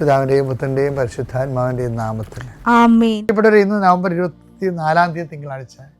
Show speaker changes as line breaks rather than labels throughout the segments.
പിതാവിന്റെയും പുത്രന്റെയും പരിശുദ്ധാത്മാവിന്റെയും നാമത്തിൽ. ഇന്ന് നവംബർ ഇരുപത്തി നാലാം തീയതി തിങ്കളാഴ്ച.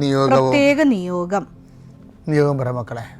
നിയോഗവും
പ്രത്യേക നിയോഗം.
നിയോഗം പറ മക്കളെ.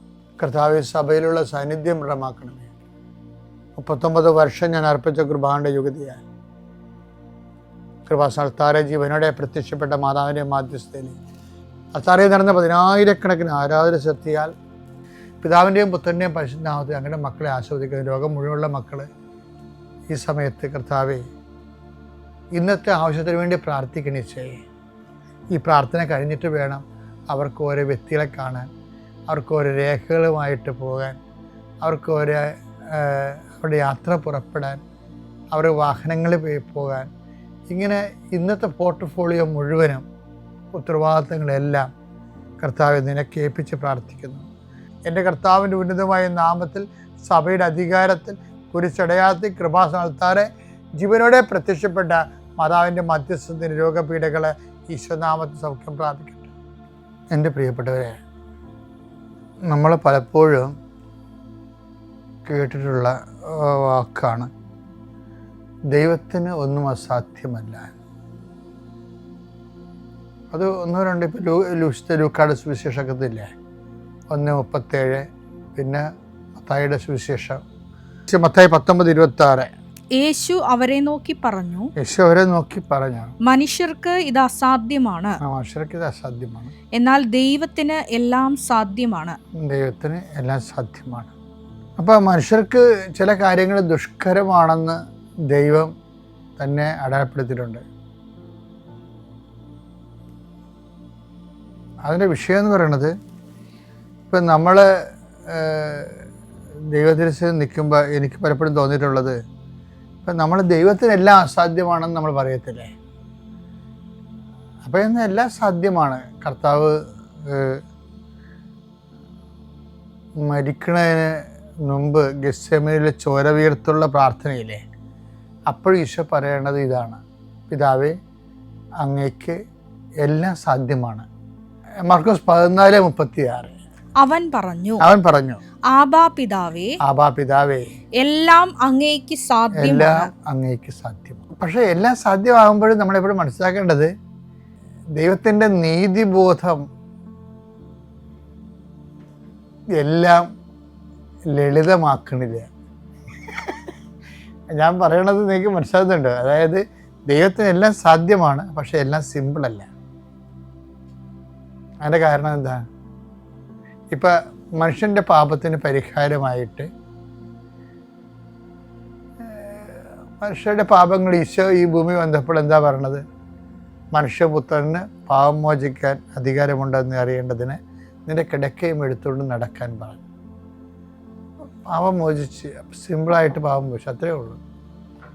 കർത്താവെ സഭയിലുള്ള സാന്നിധ്യം ദൃഢമാക്കണമേ. മുപ്പത്തൊമ്പത് വർഷം ഞാൻ അർപ്പിച്ച കൃപാന്റെ യുഗതിയായി കൃപാസ്ഥാരെ ജീവനോടെ പ്രത്യക്ഷപ്പെട്ട മാതാവിന്റെ മാധ്യസ്ഥയിൽ അത്താറെ നടന്ന പതിനായിരക്കണക്കിന് ആരാധന ശക്തിയാൽ പിതാവിന്റെയും പുത്രന്റെയും പരിശുദ്ധാമത്തെ അങ്ങനെ മക്കളെ ആസ്വദിക്കുന്ന ലോകം മുഴുവനുള്ള മക്കൾ ഈ സമയത്ത് കർത്താവെ ഇന്നത്തെ ആവശ്യത്തിന് വേണ്ടി പ്രാർത്ഥിക്കണിച്ചേ ഈ പ്രാർത്ഥന കഴിഞ്ഞിട്ട് വേണം അവർക്ക് ഓരോ വ്യക്തികളെ കാണാൻ. അവർക്ക് ഓരോ രേഖകളുമായിട്ട് പോകാൻ അവർക്ക് ഒരു അവരുടെ യാത്ര പുറപ്പെടാൻ അവർ വാഹനങ്ങളിൽ പോകാൻ. ഇങ്ങനെ ഇന്നത്തെ പോർട്ട്ഫോളിയോ മുഴുവനും ഉത്തരവാദിത്തങ്ങളെല്ലാം കർത്താവ് നിനക്ക് ഏൽപ്പിച്ച് പ്രാർത്ഥിക്കുന്നു. എന്റെ കർത്താവിന്റെ ഉന്നതമായ നാമത്തിൽ സഭയുടെ അധികാരത്തിൽ കുരിശടയാത്തി കൃപാസ്ഥാനത്താറെ ജീവനോടെ പ്രത്യക്ഷപ്പെട്ട മാതാവിന്റെ മധ്യസ്ഥത്തിന് രോഗപീഠകളെ ഈശ്വനാമത്തിൽ സൗഖ്യം പ്രാപിക്കട്ടെ. എന്റെ പ്രിയപ്പെട്ടവരെ നമ്മൾ പലപ്പോഴും കേട്ടിട്ടുള്ള വാക്കാണ്. ദൈവത്തിന് ഒന്നും അസാധ്യമല്ല. അത് ഒന്നോ രണ്ടോ ഇപ്പോൾ ലൂ ലൂസിത്തെ ലൂക്കാട് സുവിശേഷക്കത്തില്ലേ ഒന്ന് മുപ്പത്തേഴ് പിന്നെ മത്തായിയുടെ സുവിശേഷം. മത്തായി പത്തൊമ്പത് ഇരുപത്തി
യേശു അവരെ നോക്കി പറഞ്ഞു
യേശു അവരെ നോക്കി പറഞ്ഞു.
മനുഷ്യർക്ക് ഇത് അസാധ്യമാണ്.
മനുഷ്യർക്ക് ഇത് അസാധ്യമാണ്.
എന്നാൽ ദൈവത്തിന് എല്ലാം സാധ്യമാണ്.
ദൈവത്തിന് എല്ലാം സാധ്യമാണ്. അപ്പോൾ മനുഷ്യർക്ക് ചില കാര്യങ്ങൾ ദുഷ്കരമാണെന്ന് ദൈവം തന്നെ അടയാളപ്പെടുത്തിയിട്ടുണ്ട്. അതിന്റെ വിഷയം എന്ന് പറയുന്നത് ഇപ്പം നമ്മൾ ദൈവത്തിൽ നിൽക്കുമ്പോൾ എനിക്ക് പലപ്പോഴും തോന്നിയിട്ടുള്ളത് ഇപ്പം നമ്മൾ ദൈവത്തിന് എല്ലാം അസാധ്യമാണെന്ന് നമ്മൾ പറയത്തില്ലേ? അപ്പം ഇന്ന് എല്ലാം സാധ്യമാണ്. കർത്താവ് മരിക്കുന്നതിന് മുമ്പ് ഗസ്സമനിൽ ചോര വീർത്തുള്ള പ്രാർത്ഥനയില്ലേ? അപ്പോഴും ഈശോ പറയേണ്ടത് ഇതാണ്. പിതാവേ അങ്ങേക്ക് എല്ലാം സാധ്യമാണ്. മർക്കോസ് പതിനാല് മുപ്പത്തി ആറ്
അവൻ പറഞ്ഞു
അവൻ പറഞ്ഞു
ആബാ പിതാവേ
ആബാ പിതാവേ
എല്ലാം അങ്ങേക്ക്
എല്ലാം അങ്ങേക്ക് സാധ്യം പക്ഷേ എല്ലാം സാധ്യമാകുമ്പോഴും നമ്മൾ നമ്മളെപ്പോഴും മനസ്സിലാക്കേണ്ടത് ദൈവത്തിന്റെ നീതിബോധം എല്ലാം ലളിതമാക്കണില്ല. ഞാൻ പറയണത് നിങ്ങൾക്ക് മനസ്സിലാകുന്നുണ്ട്. അതായത് ദൈവത്തിന് എല്ലാം സാധ്യമാണ് പക്ഷെ എല്ലാം സിമ്പിളല്ല. അതിന്റെ കാരണം എന്താ? ഇപ്പം മനുഷ്യന്റെ പാപത്തിന് പരിഹാരമായിട്ട് മനുഷ്യരുടെ പാപങ്ങൾ ഈശോ ഈ ഭൂമി വന്നപ്പോൾ എന്താ പറയണത്? മനുഷ്യപുത്രന് പാപം മോചിക്കാൻ അധികാരമുണ്ടെന്ന് അറിയേണ്ടതിന് നിന്റെ കിടക്കയും എടുത്തുകൊണ്ട് നടക്കാൻ പറഞ്ഞു. പാപം മോചിച്ച് സിമ്പിളായിട്ട് പാപം മോചിച്ചു അത്രേ ഉള്ളൂ.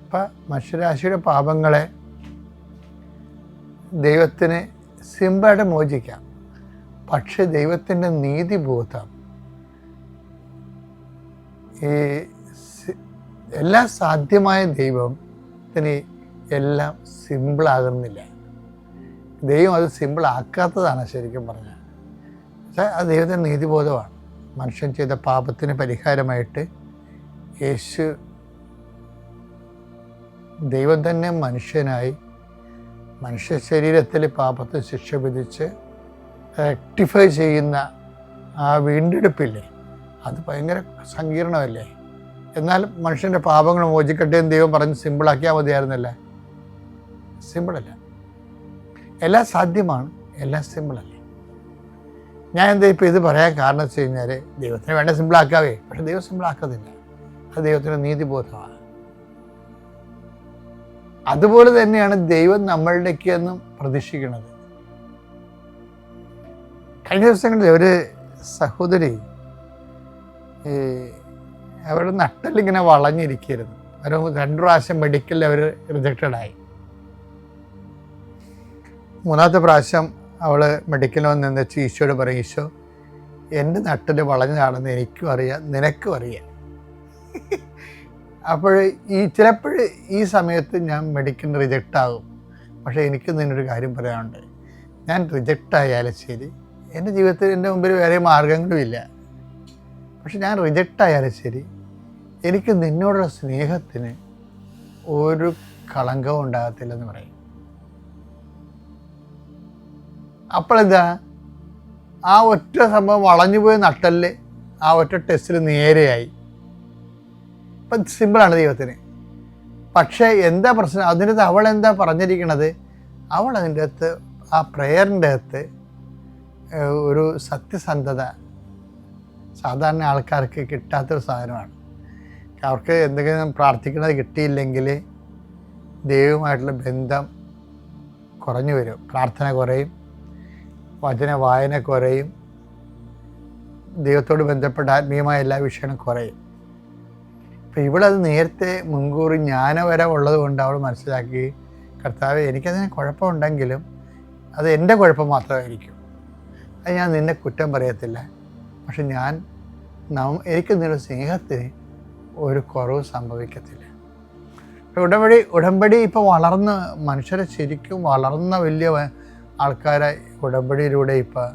അപ്പം മനുഷ്യരാശിയുടെ പാപങ്ങളെ ദൈവത്തിന് സിമ്പിളായിട്ട് മോചിക്കാം. പക്ഷെ ദൈവത്തിന്റെ നീതിബോധം ഈ എല്ലാ സാധ്യമായ ദൈവത്തിന് എല്ലാം സിമ്പിളാകുന്നില്ല. ദൈവം അത് സിമ്പിൾ ആക്കാത്തതാണ് ശരിക്കും പറഞ്ഞാൽ. പക്ഷേ അത് ദൈവത്തിന്റെ നീതിബോധമാണ്. മനുഷ്യൻ ചെയ്ത പാപത്തിന് പരിഹാരമായിട്ട് യേശു ദൈവം തന്നെ മനുഷ്യനായി മനുഷ്യ ശരീരത്തിൽ പാപത്തെ ശിക്ഷ വിധിച്ച് റെക്ടിഫൈ ചെയ്യുന്ന ആ വീണ്ടെടുപ്പില്ലേ? അത് ഭയങ്കര സങ്കീർണമല്ലേ? എന്നാൽ മനുഷ്യന്റെ പാപങ്ങൾ മോചിക്കട്ടെ എന്ന് ദൈവം പറഞ്ഞ് സിമ്പിളാക്കിയാൽ മതിയായിരുന്നല്ലേ? സിമ്പിളല്ല എല്ലാം സാധ്യമാണ്. എല്ലാം സിമ്പിളല്ലേ ഞാൻ എന്താ ഇപ്പോൾ ഇത് പറയാൻ കാരണം വെച്ച് കഴിഞ്ഞാൽ ദൈവത്തിന് വേണ്ട സിമ്പിളാക്കാവേ പക്ഷെ ദൈവം സിമ്പിളാക്കുന്നില്ല അത് ദൈവത്തിന്റെ നീതിബോധമാണ്. അതുപോലെ തന്നെയാണ് ദൈവം നമ്മളുടെയൊക്കെ എന്നും പ്രതീക്ഷിക്കുന്നത്. കഴിഞ്ഞ ദിവസങ്ങളിൽ ഒരു സഹോദരി അവരുടെ നട്ടലിങ്ങനെ വളഞ്ഞിരിക്കരുത് ഒരു രണ്ടു പ്രാവശ്യം മെഡിക്കൽ അവർ റിജക്റ്റഡായി മൂന്നാമത്തെ പ്രാവശ്യം അവൾ മെഡിക്കലിൽ വന്ന് എന്താ വെച്ചാൽ ഈശോയോട് പറയും ഈശോ എന്റെ നട്ടിൽ വളഞ്ഞതാണെന്ന് എനിക്കും അറിയാം നിനക്കും അറിയാം. അപ്പോൾ ഈ ചിലപ്പോൾ ഈ സമയത്ത് ഞാൻ മെഡിക്കലിന് റിജക്റ്റ് ആകും. പക്ഷേ എനിക്ക് നിന്നൊരു കാര്യം പറയാനുണ്ട്. ഞാൻ റിജക്റ്റ് ആയാലും ശരി എന്റെ ജീവിതത്തിൽ എന്റെ മുമ്പിൽ വേറെ മാർഗങ്ങളും ഇല്ല. പക്ഷെ ഞാൻ റിജക്റ്റ് ആയാലും ശരി. എനിക്ക് നിന്നോടുള്ള സ്നേഹത്തിന് ഒരു കളങ്കവും ഉണ്ടാകത്തില്ലെന്ന് പറയും. അപ്പോഴെന്താ ആ ഒറ്റ സംഭവം വളഞ്ഞു പോയ നട്ടൽ ആ ഒറ്റ ടെസ്റ്റിൽ നേരെയായി. ഇപ്പം സിമ്പിളാണ് ദൈവത്തിന്. പക്ഷേ എന്താ പ്രശ്നം? അതിന്റെ അവൾ എന്താ പറഞ്ഞിരിക്കണത്? അവൾ അതിന്റെ അകത്ത് ആ പ്രെയറിന്റെ അകത്ത് ഒരു സത്യസന്ധത സാധാരണ ആൾക്കാർക്ക് കിട്ടാത്തൊരു സാധനമാണ്. അവർക്ക് എന്തെങ്കിലും പ്രാർത്ഥിക്കുന്നത് കിട്ടിയില്ലെങ്കിൽ ദൈവമായിട്ടുള്ള ബന്ധം കുറഞ്ഞു വരും. പ്രാർത്ഥന കുറയും വചന വായന കുറയും ദൈവത്തോട് ബന്ധപ്പെട്ട ആത്മീയമായ എല്ലാ വിഷയങ്ങളും കുറയും. അപ്പം ഇവളത് നേരത്തെ മുൻകൂർ ജ്ഞാനവരം ഉള്ളത് കൊണ്ട് അവൾ മനസ്സിലാക്കി കർത്താവ് എനിക്കതിന് കുഴപ്പമുണ്ടെങ്കിലും അത് എന്റെ കുഴപ്പം മാത്രമായിരിക്കും. ഞാൻ നിന്നെ കുറ്റം പറയത്തില്ല. പക്ഷെ ഞാൻ എനിക്ക് നിന്റെ സ്നേഹത്തിന് ഒരു കുറവ് സംഭവിക്കത്തില്ല. ഉടമ്പടി ഉടമ്പടി ഇപ്പോൾ വളർന്ന് മനുഷ്യരെ ശരിക്കും വളർന്ന വലിയ ആൾക്കാരെ ഉടമ്പടിയിലൂടെ ഇപ്പോൾ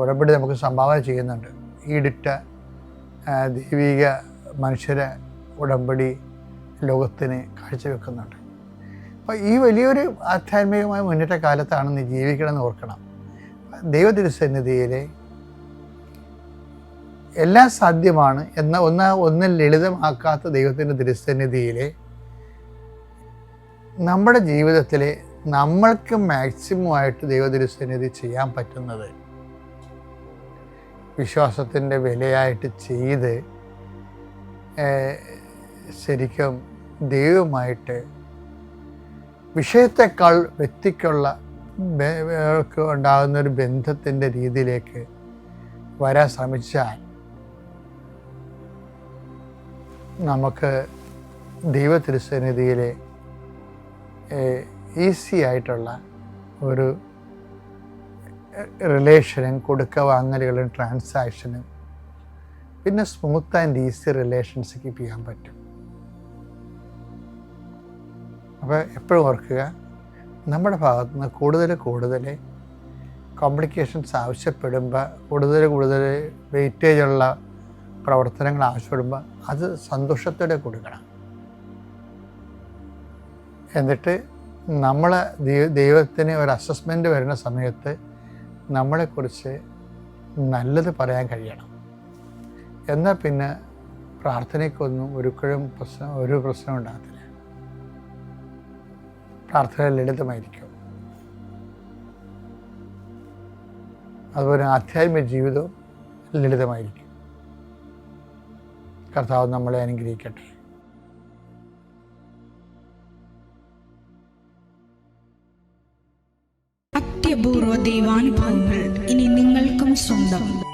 ഉടമ്പടി നമുക്ക് സംഭാവന ചെയ്യുന്നുണ്ട്. ഈടിട്ട ദൈവിക മനുഷ്യരെ ഉടമ്പടി ലോകത്തിന് കാഴ്ചവെക്കുന്നുണ്ട്. അപ്പോൾ ഈ വലിയൊരു ആധ്യാത്മികമായ മുന്നേറ്റ കാലത്താണ് നീ ജീവിക്കണമെന്ന് ഓർക്കണം. ദൈവതിരുസന്നിധിയിലെ എല്ലാം സാധ്യമാണ് എന്ന ഒന്ന് ഒന്നും ലളിതമാക്കാത്ത ദൈവത്തിന്റെ തിരുസന്നിധിയിലെ നമ്മുടെ ജീവിതത്തിലെ നമ്മൾക്ക് മാക്സിമം ആയിട്ട് ദൈവ തിരുസന്നിധി ചെയ്യാൻ പറ്റുന്നത് വിശ്വാസത്തിന്റെ വിലയായിട്ട് ചെയ്ത് ശരിക്കും ദൈവമായിട്ട് വിഷയത്തെക്കാൾ വ്യക്തിക്കുള്ള ഉണ്ടാകുന്ന ഒരു ബന്ധത്തിന്റെ രീതിയിലേക്ക് വരാൻ ശ്രമിച്ചാൽ നമുക്ക് ദൈവ തിരുസന്നിധിയിലെ ഈസി ആയിട്ടുള്ള ഒരു റിലേഷനും കൊടുക്ക വാങ്ങലുകളും ട്രാൻസാക്ഷനും പിന്നെ smooth and easy relations keep ചെയ്യാൻ പറ്റും. അപ്പോൾ എപ്പോഴും ഓർക്കുക നമ്മുടെ ഭാഗത്തു നിന്ന് കൂടുതൽ കൂടുതൽ കോംപ്ലിക്കേഷൻസ് ആവശ്യപ്പെടുമ്പോൾ കൂടുതൽ കൂടുതൽ വെയിറ്റേജുള്ള പ്രവർത്തനങ്ങൾ ആവശ്യപ്പെടുമ്പോൾ അത് സന്തോഷത്തോടെ കൊടുക്കണം. എന്നിട്ട് നമ്മൾ ദൈവത്തിന് ഒരു അസസ്മെന്റ് വരുന്ന സമയത്ത് നമ്മളെക്കുറിച്ച് നല്ലത് പറയാൻ കഴിയണം. എന്നാൽ പിന്നെ പ്രാർത്ഥനയ്ക്കൊന്നും ഒരിക്കലും പ്രശ്നം ഒരു പ്രശ്നം ഉണ്ടാകത്തില്ല. പ്രാർത്ഥന ലളിതമായിരിക്കും. അതുപോലെ ആധ്യാത്മിക ജീവിതവും ലളിതമായിരിക്കും. കർത്താവ് നമ്മളെ അനുഗ്രഹിക്കട്ടെ.
അത്യപൂർവ ദൈവാനുഭവങ്ങൾ ഇനി നിങ്ങൾക്കും സ്വന്തം.